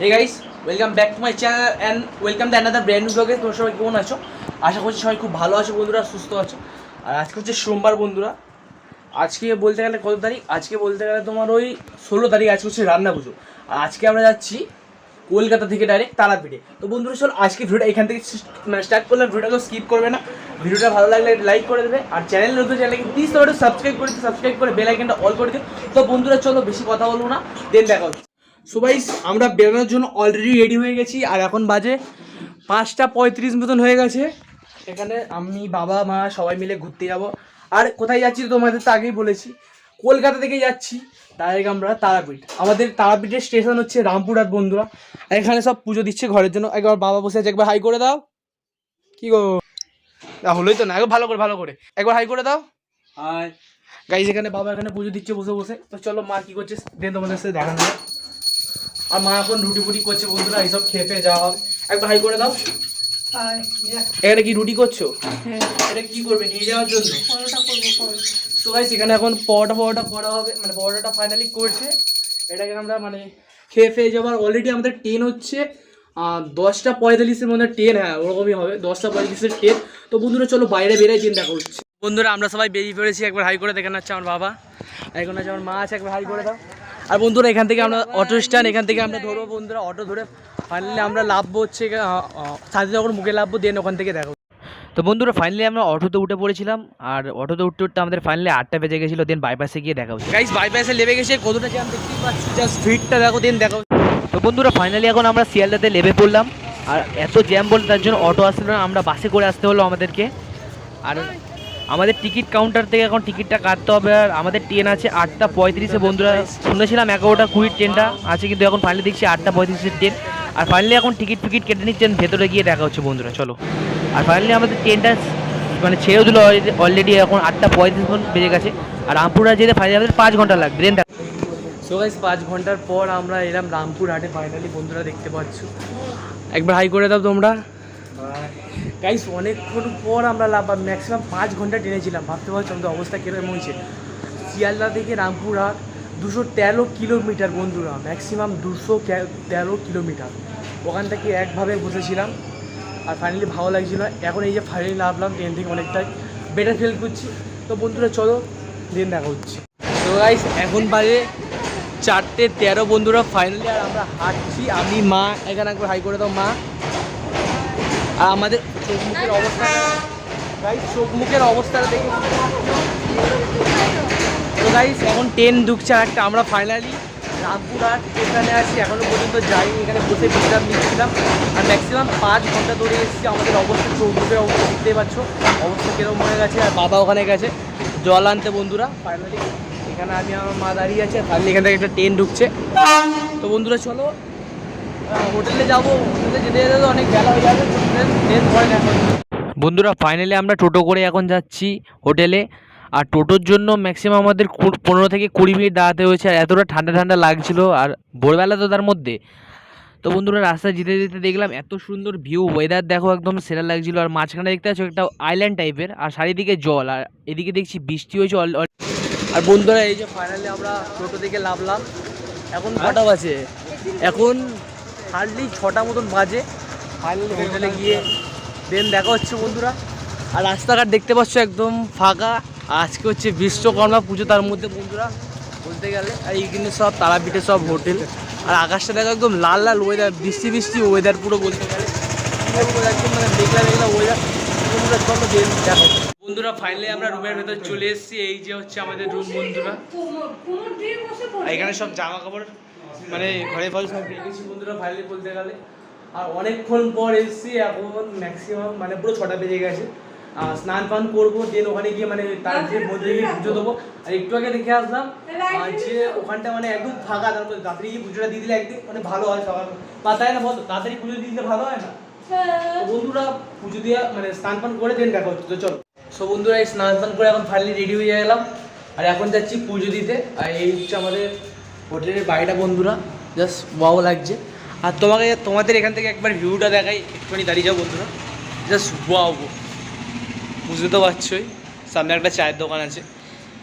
Hey guys welcome back to my channel and welcome the another brand ব্লগে তোমরা সবাই কেমন আছো? আশা করছি সবাই খুব ভালো আছো বন্ধুরা, সুস্থ আছো। আর আজকে হচ্ছে সোমবার বন্ধুরা। আজকে বলতে গেলে কত তারিখ? আজকে বলতে গেলে তোমার ওই ষোলো তারিখ, আজকে হচ্ছে রান্না পুজো। আর আজকে আমরা যাচ্ছি কলকাতা থেকে ডাইরেক্ট তারাপীঠে। তো বন্ধুরা, চল আজকে ভিডিওটা এখান থেকে মানে স্টার্ট করলাম। ভিডিওটা স্কিপ করবে না। ভিডিওটা ভালো লাগলে লাইক করে দেবে। আর চ্যানেল নতুন চ্যানেলকে প্লিজ তোমরা সাবস্ক্রাইব করে সাবস্ক্রাইব করে বেল আইকনটা অল করে দিও। তো বন্ধুরা, চলো বেশি কথা বলব না। দেন দেখা হচ্ছে। সো গাইস আমরা বেরোনোর জন্য অলরেডি রেডি হয়ে গেছি আর এখন বাজে পাঁচটা পঁয়ত্রিশ মতন হয়ে গেছে। এখানে আমি বাবা মা সবাই মিলে ঘুরতে যাব। আর কোথায় যাচ্ছি তোমাদের তো আগেই বলেছি কলকাতা থেকে যাচ্ছি ডাইরেক্ট আমরা তারাপীঠ। আমাদের তারাপীঠের স্টেশন হচ্ছে রামপুরহাট বন্ধুরা। এখানে সব পুজো দিচ্ছে ঘরের জন্য। একবার বাবা বসে আছে একবার হাই করে দাও। কি গো? হলোই তো না একবার ভালো করে ভালো করে। একবার হাই করে দাও। আর গাইজ এখানে বাবা এখানে পুজো দিচ্ছে বসে বসে। তো চলো মা কি করছে দেন তোমাদের সাথে দেখানো যাক। আর মা এখন রুটি ফুটি করছে বন্ধুরা এইসব খেয়ে পেয়ে যাওয়া হবে। একবার হাই করে দাও। এখানে কি রুটি করছ? এটা কি করবে নিয়ে যাওয়ার জন্য? তো গাইস এখানে এখন পরোটা পরোটা করা হবে মানে পরোটাটা ফাইনালি করছে। এটাকে আমরা মানে খেয়ে ফেয়ে যাবার অলরেডি আমাদের ট্রেন হচ্ছে। দশটা পঁয়তাল্লিশের মধ্যে ট্রেন হ্যাঁ ওরকমই হবে। দশটা পঁয়তাল্লিশের ট্রেন তো বন্ধুরা চলো বাইরে বেরাই ট্রেন দেখা হচ্ছে বন্ধুরা আমরা সবাই বেরিয়ে পড়েছি। একবার হাই করে দেখে হচ্ছে আমার বাবা। এখন হচ্ছে আমার মা আছে একবার হাই করে দাও। আর বন্ধুরা, এখান থেকে আমরা অটো স্ট্যান্ড এখান থেকে আমরা ধরবো বন্ধুরা অটো ধরে ফাইনালি আমরা লাভবো হচ্ছে যখন মুখে লাভবো দেন ওখান থেকে দেখো। তো বন্ধুরা ফাইনালি আমরা অটোতে উঠে পড়েছিলাম, আর অটোতে উঠতে উঠতে আমাদের ফাইনালি আটটা বেজে গেছিল দেন বাইপাসে গিয়ে দেখা হচ্ছে। গাইস বাইপাসে লেবে গেছে, কতটা জ্যাম দেখতেই পাচ্ছি? জাস্ট স্পিডটা দেখো দেন দেখো তো বন্ধুরা ফাইনালি এখন আমরা শিয়ালদাতে লেবে পড়লাম, আর এত জ্যাম বলে তার জন্য অটো আসলো না, আমরা বাসে করে আসতে হলো আমাদেরকে। আর আমাদের টিকিট কাউন্টার থেকে এখন টিকিটটা কাটতে হবে আর আমাদের ট্রেন আছে আটটা পঁয়ত্রিশে। বন্ধুরা, শুনেছিলাম এগারোটা কুড়ির ট্রেনটা আছে কিন্তু এখন ফাইনালি দেখছি আটটা পঁয়ত্রিশের ট্রেন আর ফাইনালি এখন টিকিট ফিকিট কেটে নিচ্ছেন ভেতরে গিয়ে দেখা হচ্ছে বন্ধুরা, চলো। আর ফাইনালি আমাদের ট্রেনটা মানে ছেড়েও দিল অলরেডি এখন আটটা পঁয়ত্রিশ বেজে গেছে। আর রামপুরা যেতে ফাইনালি আমাদের পাঁচ ঘণ্টা লাগবে ট্রেনটা সো পাঁচ ঘণ্টার পর আমরা এলাম রামপুর হাটে ফাইনালি বন্ধুরা দেখতে পাচ্ছ। একবার হাই করে দাও তোমরা। গাইস অনেকক্ষণ পর আমরা ম্যাক্সিমাম পাঁচ ঘণ্টা টেনেছিলাম ভাবতে পারছ আমাদের অবস্থা কীরকম হয়েছে। শিয়ালদা থেকে রামপুর হাট, দুশো তেরো কিলোমিটার বন্ধুরা ম্যাক্সিমাম দুশো তেরো কিলোমিটার। ওখান থেকে একভাবে বসেছিলাম, আর ফাইনালি ভালো লাগছিল। এখন এই যে ফাইনালি নামলাম ট্রেন থেকে অনেকটাই বেটার ফিল করছি। তো বন্ধুরা, চলো দিন দেখা হচ্ছে। তো গাইস এখন বাজে চারটে তেরো বন্ধুরা ফাইনালি আর আমরা হাঁটছি। আমি, মা, এখানে একবার হাই করে দাও, মা। আর আমাদের চোখ মুখের অবস্থা গাইস চোখ মুখের অবস্থাটা দেখে তো গাইস এখন ট্রেন ঢুকছে আর একটা। আমরা ফাইনালি রামপুরহাট এখানে আছি। এখনও পর্যন্ত যাইনি। এখানে বসে বিশ্রাম নিচ্ছিলাম। আর ম্যাক্সিমাম পাঁচ ঘণ্টা ধরে এসেছি। আমাদের অবস্থা মুখের অবস্থা দেখতেই পাচ্ছ। অবস্থা কীরকম হয়ে গেছে আর বাবা ওখানে গেছে। জল আনতে বন্ধুরা। ফাইনালি এখানে আমি আমার মা দাঁড়িয়ে আছে। ফাইনালি এখান থেকে একটা ট্রেন ঢুকছে। তো বন্ধুরা, চলো হোটেলে যাব, হোটেলে যেতে যেতে তো অনেক বেলা হয়ে যাবে ট্রেন পরে দেখা বন্ধুরা ফাইনালি আমরা টোটো করে এখন যাচ্ছি হোটেলে। আর টোটোর জন্য ম্যাক্সিমাম আমাদের পনেরো থেকে কুড়ি মিনিট দাঁড়াতে হয়েছে, আর এতটা ঠান্ডা ঠান্ডা লাগছিল, আর ভোরবেলা তো তার মধ্যে। তো বন্ধুরা, রাস্তায় যেতে যেতে দেখলাম এত সুন্দর ভিউ ওয়েদার দেখো একদম সেরা লাগছিল, আর মাঝখানে দেখতে পাচ্ছ একটা আইল্যান্ড টাইপের আর চারিদিকে জল, আর এদিকে দেখছি বৃষ্টি হয়েছে অল- আর বন্ধুরা, এই যে ফাইনালি আমরা টোটো থেকে নামলাম। এখন কটা বাজে? এখন হার্ডলি ছটা মতন বাজে। ফাইনালি হোটেলে গিয়ে দেন দেখা হচ্ছে বন্ধুরা। আর রাস্তাঘাট দেখতে পাচ্ছ একদম ফাঁকা। আজকে হচ্ছে বিশ্বকর্মা পুজো তার মধ্যে বন্ধুরা। বলতে গেলে আর এই কিন্তু সব তারাপীঠে সব হোটেল। আর আকাশটা দেখো একদম লাল লাল ওয়েদার বৃষ্টি বৃষ্টি ওয়েদার পুরো বলতে গেলে। একদম মানে মেঘলা মেঘলা ওয়েদার বন্ধুরা চলো দেখো বন্ধুরা ফাইনালি আমরা রুমের ভেতর চলে এসেছি। এই যে হচ্ছে আমাদের রুম বন্ধুরা। আর এখানে সব জামা কাপড় মানে ঘরে ফল সব রেখেছি বন্ধুরা ফাইনালি বলতে গেলে আর অনেকক্ষণ পর এসেছি এখন ম্যাক্সিমাম মানে পুরো ছটা বেজে গেছে। স্নান পান করব দেন ওখানে গিয়ে মানে তার যে মন্দিরে গিয়ে পুজো দেবো। আর একটু আগে দেখে আসলাম যে ওখানটা মানে একদম ফাঁকা তারপর তাড়াতাড়ি গিয়ে পুজোটা দিয়ে দিলে একদিন মানে ভালো হয় সবার। বা তাই না বলো তাড়াতাড়ি পুজো দিয়ে দিলে ভালো হয় না? বন্ধুরা পুজো দিয়ে মানে স্নান পান করে দেন দেখা হচ্ছে তো চলো। সো বন্ধুরা এই স্নান পান করে এখন ফাইনালি রেডি হয়ে গেলাম। আর এখন যাচ্ছি পুজো দিতে আর এই হচ্ছে আমাদের হোটেলের বাড়িটা বন্ধুরা জাস্ট ওয়াও লাগছে। আর তোমাকে, তোমাদের এখান থেকে একবার ভিউটা দেখাই, একটুখানি দাঁড়িয়ে যাও বন্ধুরা। জাস্ট ওয়াও বুঝতে তো পারছোই, সামনে একটা চায়ের দোকান আছে।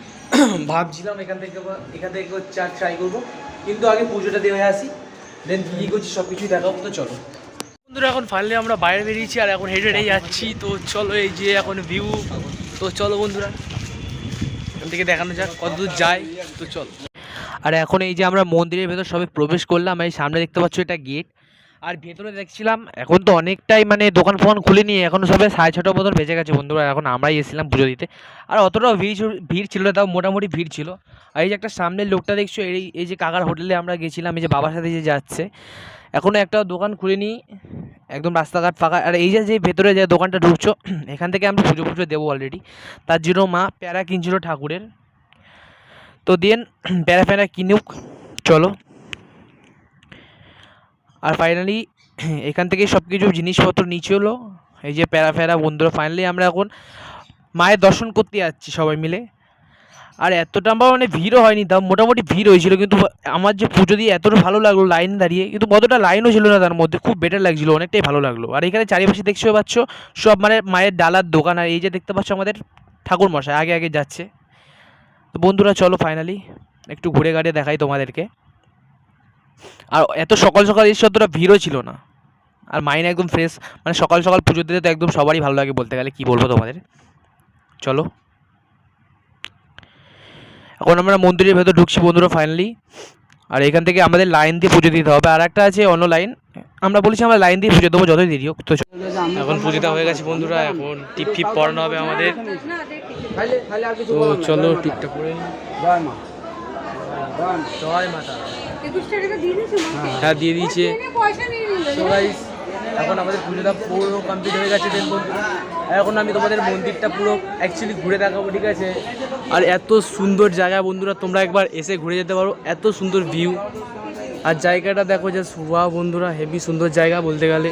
ভাবছিলাম এখান থেকে এখান থেকে চা ট্রাই করব, কিন্তু আগে পুজোটা দিয়ে আসি। দেন কী করছি সব কিছুই দেখাবো, তো চলো। বন্ধুরা, এখন ফাইনালি আমরা বাইরে বেরিয়েছি, আর এখন হেঁটে হেঁটে যাচ্ছি। তো চলো এই যে এখন ভিউ তো চলো বন্ধুরা, এখান থেকে দেখানো যাক কত দূর যায় তো চলো। আর এখন এই যে আমরা মন্দিরের ভেতর সবে প্রবেশ করলাম, এই সামনে দেখতে পাচ্ছ এটা গেট আর ভেতরে দেখছিলাম এখন তো অনেকটাই মানে দোকান ফোকান খুলেনি, এখন সবে সাড়ে ছটা মতন বেজে গেছে বন্ধুরা, এখন আমরাই এসেছিলাম পুজো দিতে। আর অতটাও ভিড় ভিড় ছিল তাও মোটামুটি ভিড় ছিল। আর এই যে একটা সামনের লোকটা দেখছ, এই এই যে কাকার হোটেলে আমরা গেছিলাম, এই যে বাবার সাথে যে যাচ্ছে এখনও একটা দোকান খুলেনি, একদম রাস্তাঘাট ফাঁকা। আর এই যে যে ভেতরে যে দোকানটা ঢুকছো, এখান থেকে আমরা পুজো পুজো দেবো অলরেডি তার জন্য মা প্যারা কিনছিল ঠাকুরের। তো দেন প্যারা ফ্যারা কিনুক চলো। আর ফাইনালি এখান থেকে সব কিছু জিনিসপত্র নিচে হলো। এই যে প্যারা ফ্যারা বন্ধুরা ফাইনালি আমরা এখন মায়ের দর্শন করতে যাচ্ছি সবাই মিলে। আর এতটা আমার মানে ভিড়ও হয়নি তাও মোটামুটি ভিড় হয়েছিল, কিন্তু আমার যে পুজো দিয়ে এতটা ভালো লাগল লাইন দাঁড়িয়ে, কিন্তু অতটা লাইনও ছিল না তার মধ্যে, খুব বেটার লাগছিল, অনেকটাই ভালো লাগল। আর এখানে চারিপাশে দেখতে পাচ্ছ, সব মানে মায়ের ডালার দোকান, আর এই যে দেখতে পাচ্ছ আমাদের ঠাকুর মশাই আগে আগে যাচ্ছে। তো বন্ধুরা, চলো ফাইনালি একটু ঘুরে ঘাটে দেখাই তোমাদেরকে। আর এত সকাল সকাল এসে অতটা ভিড়ও ছিল না। আর মাইন্ড একদম ফ্রেশ মানে সকাল সকাল পুজো দিতে তো একদম সবারই ভালো লাগে বলতে গেলে, কি বলব তোমাদের? চলো। এখন আমরা মন্দিরের ভেতর ঢুকছি বন্ধুরা ফাইনালি আর এখান থেকে আমাদের লাইন দিয়ে পুজো দিতে হবে। আর একটা আছে অন্য লাইন আমরা বলেছি আমরা লাইন দিয়ে পুজো দেবো যতই দেরি হোক। তো চলো। এখন পুজোটা হয়ে গেছে বন্ধুরা এখন টিপ ফিপ পড়ানো হবে আমাদের। তো চলো টিপটা পড়ে? হ্যাঁ দিয়ে দিয়েছে। এখন আমাদের পুজোটা পুরো কমপ্লিট হয়ে গেছে, দেখুন। এখন আমি তোমাদের মন্দিরটা পুরো অ্যাকচুয়ালি ঘুরে দেখাবো, ঠিক আছে? আর এত সুন্দর জায়গা বন্ধুরা, তোমরা একবার এসে ঘুরে যেতে পারো। এত সুন্দর ভিউ আর জায়গাটা দেখো যে ওয়া বন্ধুরা হেভি সুন্দর জায়গা বলতে গেলে।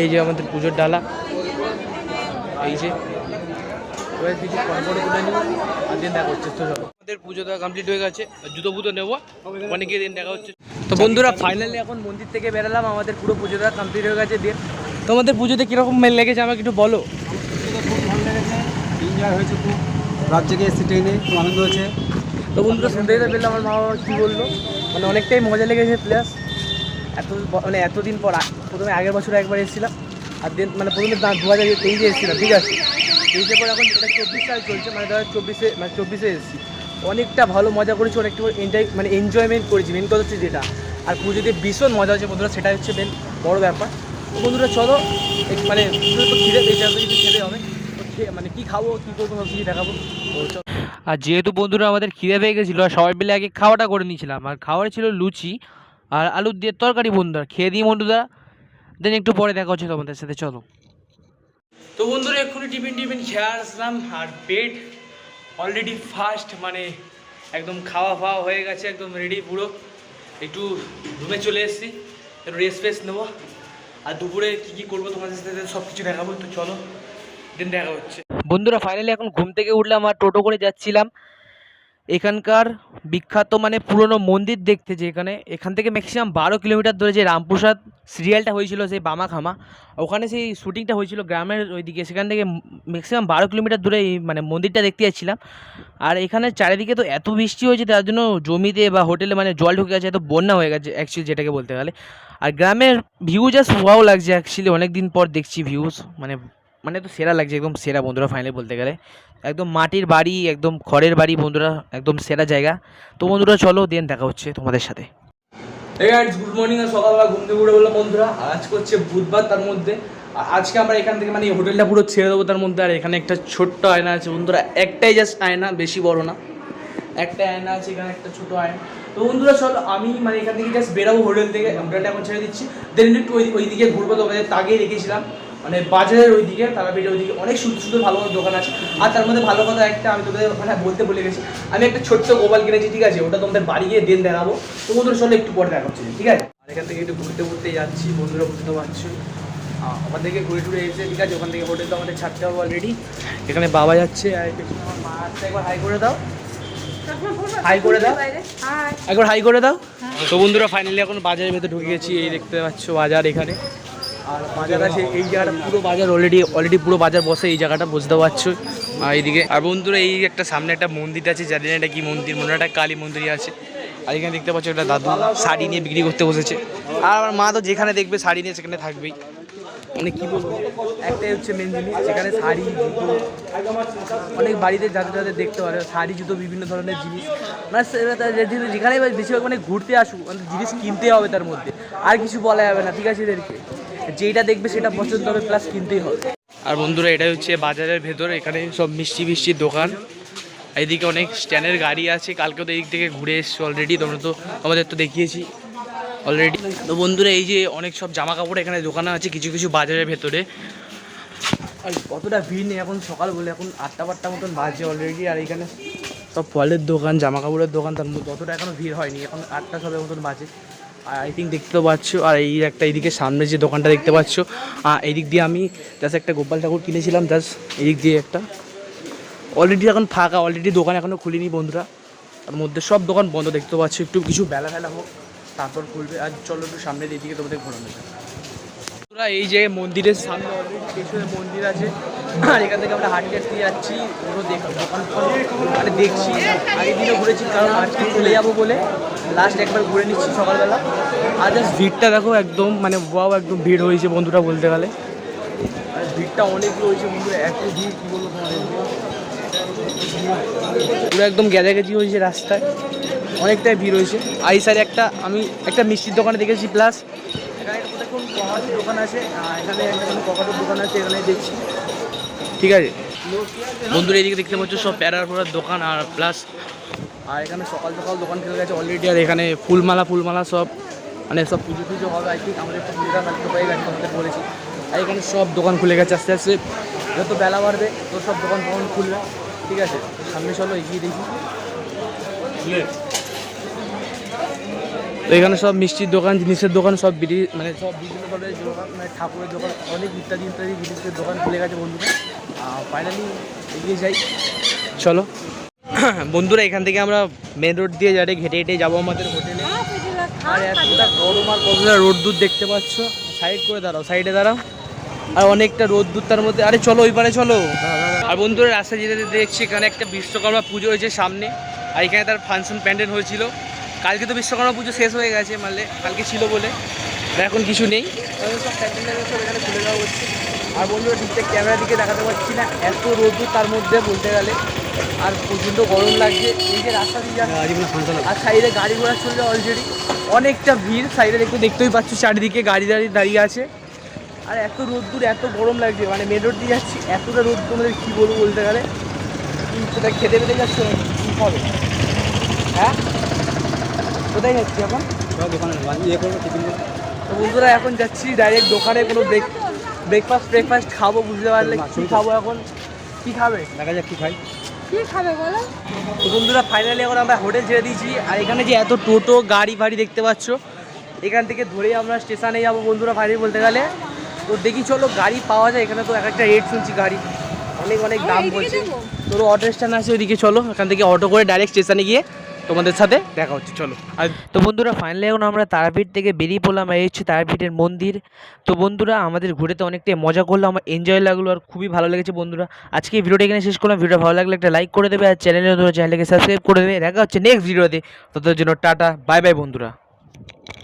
এই যে আমাদের পুজোর ডালা। এই যে। এবার কিছু ফটো ফটো তুলে নিব আর দিন দেখা হচ্ছে তো চলো। আমাদের পুজো দেওয়া কমপ্লিট হয়ে গেছে জুতো ফুতো নেব অনেকে দিন দেখা হচ্ছে। তো বন্ধুরা ফাইনালি এখন মন্দির থেকে বেরালাম আমাদের পুরো পুজো দেওয়া কমপ্লিট হয়ে গেছে দিন তোমাদের পুজোতে কীরকম মেল লেগেছে আমাকে একটু বলো। খুব ভালো লেগেছে এনজয় হয়েছে খুব। রাত জেগে এসেছি ট্রেনে খুব আনন্দ হয়েছে। তো বন্ধুরা শুনতেই তো পেলাম আমার মা বাবা কী বলল। মানে অনেকটাই মজা লেগেছে প্লাস এত মানে এতদিন পর প্রথমে আগের বছর একবার এসেছিলাম। আর দেন মানে প্রথমে দু হাজার তেইশে এসেছিলাম, ঠিক আছে? তেইশে পর এখন এটা চব্বিশ সাল চলছে মানে দু হাজার চব্বিশে মানে চব্বিশে এসেছি। অনেকটা ভালো মজা করেছি, অনেকটা এনজয় মানে এনজয়মেন্ট করেছি মেন কথা হচ্ছে যেটা। আর পুজোতে ভীষণ মজা হচ্ছে বন্ধুরা সেটা হচ্ছে মেন বড় ব্যাপার। বন্ধুরা, চলো মানে খিদে পেয়েছে কিছু খেতে হবে। মানে কী খাব, কী করব, সব কিছু দেখাবো। আর যেহেতু বন্ধুরা আমাদের খিদে পেয়ে গেছিল, আর সবাই মিলে আগে খাওয়াটা করে নিয়েছিলাম। আর খাওয়ার ছিল লুচি আর আলুর দিয়ে তরকারি বন্ধুরা, খেয়ে দিই বন্ধুরা। দেন একটু পরে দেখা হচ্ছে তোমাদের সাথে চলো। তো বন্ধুরা এক্ষুনি টিফিন টিফিন খেয়ে আসলাম আর পেট অলরেডি ফাস্ট মানে একদম খাওয়া ফাওয়া হয়ে গেছে একদম রেডি পুরো। একটু রুমে চলে এসেছি একটু রেস্ট ফেস্ট নেব। আর দুপুরে কী কী করব তোমাদের সাথে সব কিছু দেখাবো তো চলো দিন দেখা হচ্ছে। বন্ধুরা ফাইনালি এখন ঘুম থেকে উঠলাম আর টোটো করে যাচ্ছিলাম। এখানকার বিখ্যাত মানে পুরনো মন্দির দেখতে যে এখানে, এখান থেকে ম্যাক্সিমাম বারো কিলোমিটার ধরে যে রামপ্রসাদ সিরিয়ালটা হয়েছিল, সেই বামাখামা, ওখানে সেই শুটিংটা হয়েছিল গ্রামের ওইদিকে, সেখান থেকে ম্যাক্সিমাম বারো কিলোমিটার দূরে এই মানে মন্দিরটা দেখতে যাচ্ছিলাম। আর এখানে চারিদিকে তো এত বৃষ্টি হয়েছে, তার জন্য জমিতে বা হোটেলে মানে জল ঢুকে গেছে, এত বন্যা হয়ে গেছে অ্যাকচুয়ালি যেটাকে বলতে গেলে। আর গ্রামের ভিউ জাস্ট ওয়াও লাগছে অ্যাকচুয়ালি অনেক দিন পর দেখছি ভিউজ মানে মানে তো সেরা লাগছে একদম সেরা বন্ধুরা ফাইনালি বলতে গেলে। একদম মাটির বাড়ি, একদম খড়ের বাড়ি বন্ধুরা, একদম সেরা জায়গা। তো বন্ধুরা চলো দেন দেখা হচ্ছে তোমাদের সাথে। গুড মর্নিং আর সকালবেলা ঘুম থেকে উঠে বন্ধুরা, আজ হচ্ছে বুধবার তার মধ্যে। আজকে আমরা এখান থেকে মানে হোটেলটা পুরো ছেড়ে দেবো তার মধ্যে, আর এখানে একটা ছোট্ট আয়না আছে বন্ধুরা। একটাই জাস্ট আয়না, বেশি বড় না। একটা আয়না আছে, এখানে একটা ছোট আয়না। তো বন্ধুরা চলো, আমি মানে এখান থেকে জাস্ট বেরাবো হোটেল থেকে, হোটেলটা এখন ছেড়ে দিচ্ছি। দেন একটু ওই ওই দিকে ঘুরবো তোমাদের, তাগিয়ে রেখেছিলাম। মানে বাজারের ওই দিকে তারাপীঠের ওই দিকে অনেক সুন্দর সুন্দর ভালো ভালো দোকান আছে। আর তার মধ্যে ভালো কথা একটা আমি তোদের মানে বলতে বলে গেছি। আমি একটা ছোট্ট গোপাল কিনেছি ঠিক আছে? ওটা তোমাদের বাড়ি গিয়ে দিন দেখাবো। তো বন্ধুরা চলো একটু পরে দেখা হচ্ছে ঠিক আছে? আর এখান থেকে একটু ঘুরতে ঘুরতে যাচ্ছি বন্ধুরা বুঝতে পারছ? ওখান থেকে ঘুরে টুরে এসে ঠিক আছে? ওখান থেকে হোটেল তো আমাদের ছাড়তে হবে অলরেডি এখানে বাবা যাচ্ছে আর পেছনে আমার মা আসছে। একবার হাই করে দাও। হাই করে দাও। একবার হাই করে দাও। তো বন্ধুরা ফাইনালি এখন বাজারের ভেতরে ঢুকে গেছি এই দেখতে পাচ্ছ বাজার এখানে। আর বাজার আছে এই জায়গাটা পুরো বাজার অলরেডি অলরেডি পুরো বাজার বসে এই জায়গাটা বুঝতে পারছ। এইদিকে, আর বন্ধুরা, এই একটা সামনে একটা মন্দির আছে, জানি না এটা কি মন্দির, মনে একটা কালী মন্দিরই আছে। আর এখানে দেখতে পাচ্ছ একটা দাদু শাড়ি নিয়ে বিক্রি করতে বসেছে। আর আমার মা তো যেখানে দেখবে শাড়ি নিয়ে সেখানে থাকবেই। মানে কি বলব? একটাই হচ্ছে মেন জিনিস, যেখানে শাড়ি, জুতো, অনেক বাড়িতে যাদের যাদের দেখতে পারে, শাড়ি, জুতো, বিভিন্ন ধরনের জিনিস। মানে যেখানে বেশিরভাগ মানে ঘুরতে আসুক মানে জিনিস কিনতে হবে তার মধ্যে। আর কিছু বলা যাবে না, ঠিক আছে এদেরকে? যেইটা দেখবে সেটা পছন্দ হবে প্লাস কিনতেই হবে। আর বন্ধুরা, এটাই হচ্ছে বাজারের ভেতর, এখানে সব মিষ্টি মিষ্টির দোকান। এইদিকে অনেক স্ট্যান্ডের গাড়ি আছে, কালকেও তো এই দিক থেকে ঘুরে এসছো অলরেডি তোমরা তো আমাদের তো দেখিয়েছি অলরেডি তো বন্ধুরা, এই যে অনেক সব জামা কাপড় এখানে দোকানে আছে, কিছু কিছু বাজারের ভেতরে। আর, কতটা ভিড় নেই এখন সকাল বলে, এখন আটটা বারটা মতন বাজে অলরেডি আর এখানে সব ফলের দোকান জামা কাপড়ের দোকান, তার মধ্যে অতটা এখনও ভিড় হয়নি, এখন আটটা সবের মতন বাজে। আই থিঙ্ক দেখতে তো পাচ্ছ আর এই একটা এইদিকে সামনে যে দোকানটা দেখতে পাচ্ছ আর এই দিক দিয়ে আমি জাস্ট একটা গোপাল ঠাকুর কিনেছিলাম জাস্ট এই দিক দিয়ে একটা। অলরেডি এখন ফাঁকা অলরেডি দোকান এখনও খুলিনি বন্ধুরা। তার মধ্যে সব দোকান বন্ধ দেখতে পাচ্ছ একটু কিছু বেলা ফেলা হোক তারপর খুলবে। আর চলো একটু সামনের দিকে তোমাদের ঘোরানো যায় বন্ধুরা, এই যে মন্দিরের সামনে অলরেডি মন্দির আছে। আর এখান থেকে আমরা হাঁটতে দিয়ে যাচ্ছি পুরো দেখ দোকান মানে দেখছি আগের দিনও ঘুরেছি কারণ আজকে চলে যাব বলে। লাস্ট একবার ঘুরে নিচ্ছি সকালবেলা। আর জাস্ট ভিড়টা দেখো একদম মানে ওয়াও একদম ভিড় হয়েছে বন্ধুরা বলতে গেলে। আর ভিড়টা অনেক রয়েছে বন্ধুরা, এত ভিড়, কী বলব পুরো একদম গ্যাজাগেজি হয়েছে রাস্তায়। অনেকটাই ভিড় হয়েছে। আর এই একটা, আমি একটা মিষ্টির দোকানে দেখেছি প্লাস দোকান আছে এখানে একটা কোনো দোকান আছে এখানে দেখছি। ঠিক আছে। বন্ধুরা, এদিকে দেখতে পাচ্ছ সব প্যারার ফোড়ার দোকান, আর প্লাস আর এখানে সকাল সকাল দোকান খুলে গেছে অলরেডি আর এখানে ফুলমালা ফুলমালা সব মানে সব পুজো টুজো হবে আই থিঙ্ক আমাদের পুজোটা কালকে হয়ে গেছে তোমাদের বলেছি। আর এখানে সব দোকান খুলে গেছে আস্তে আস্তে। যত বেলা বাড়বে, তো সব দোকান ফোকান খুলবে, ঠিক আছে? সামনে চলো, এগিয়ে দেখি। তো এখানে সব মিষ্টির দোকান, জিনিসের দোকান, সব বিড়ি মানে সব বিভিন্ন ধরনের দোকান মানে ঠাকুরের দোকান, অনেক ইত্যাদি ইত্যাদি জিনিসের দোকান খুলে গেছে বন্ধুরা। ফাইনালি এগিয়ে যাই। চলো। বন্ধুরা এখান থেকে আমরা মেন রোড দিয়ে যাতে ঘেটে হেঁটে যাব আমাদের হোটেলে। আর এতটা গরম আর কতটা রোদ দূর দেখতে পাচ্ছ? সাইড করে দাঁড়াও সাইডে দাঁড়াও। আর অনেকটা রোদ দূর তার মধ্যে। আরে চলো ওই পারে চলো। আর বন্ধুরা রাস্তায় যেতে যেতে দেখছি এখানে একটা বিশ্বকর্মা পুজো হয়েছে সামনে। আর এখানে তার ফাংশন প্যান্ডেল হয়েছিল। কালকে তো বিশ্বকর্মা পুজো শেষ হয়ে গেছে মানে কালকে ছিল বলে। এখন কিছু নেই। সব প্যান্ডেল সব এখানে দেওয়া হচ্ছে। আর বন্ধুরা ঠিকঠাক ক্যামেরার দিকে দেখাতে পারছি না এত রোদ্দুর তার মধ্যে বলতে গেলে। আর প্রচণ্ড গরম লাগছে। এই যে রাস্তা দিয়ে যাচ্ছে। আর সাইডে গাড়ি ঘোড়া চলছে অলরেডি অনেকটা ভিড়। সাইডে একটু দেখতেই পাচ্ছ চারিদিকে গাড়ি দাঁড়িয়ে দাঁড়িয়ে আছে। আর এত রোদ্দুর এত গরম লাগছে। মানে মেন রোড দিয়ে যাচ্ছি। এতটা রোদ তোমাদের কী বলব বলতে গেলে? কোথায় খেতে পেতে যাচ্ছে? কী হবে হ্যাঁ? কোথায় যাচ্ছি এখন? দোকানে ইয়ে করব টিফিন তো বন্ধুরা এখন যাচ্ছি ডাইরেক্ট দোকানে। কোনো ব্রেক ব্রেকফাস্ট ব্রেকফাস্ট খাব বুঝতে পারলে কী খাব এখন? কী খাবে? দেখা যাক কি খাই। কি খাবে বলো? তো বন্ধুরা ফাইনালি এখন আমরা হোটেল ছেড়ে দিয়েছি। আর এখানে যে এত টোটো গাড়ি ফাড়ি দেখতে পাচ্ছ এখান থেকে ধরে আমরা স্টেশনে যাব বন্ধুরা ফাইনালি বলতে গেলে। তো দেখি চলো গাড়ি পাওয়া যায়। এখানে তো এক একটা রেট শুনছি গাড়ি। অনেক অনেক দাম বলছে। তোর অটো স্ট্যান্ড আছে ওইদিকে চলো এখান থেকে অটো করে ডাইরেক্ট স্টেশনে গিয়ে তোমাদের সাথে? দেখা হচ্ছে চলো। আর তো বন্ধুরা ফাইনালি এখন আমরা তারাপীঠ থেকে বেরিয়ে পড়লাম এই হচ্ছে তারাপীঠের মন্দির। তো বন্ধুরা আমাদের ঘুরেতে অনেকটাই মজা করল আমার এনজয় লাগল আর খুবই ভালো লেগেছে বন্ধুরা। আজকে ভিডিওটি ভিডিওটা এখানে শেষ করলাম ভিডিওটা ভালো লাগলে একটা লাইক করে দেবে আর চ্যানেলে চ্যানেলকে সাবস্ক্রাইব করে দেবে। দেখা হচ্ছে নেক্সট ভিডিওতে তোদের জন্য টাটা বাই বাই বন্ধুরা।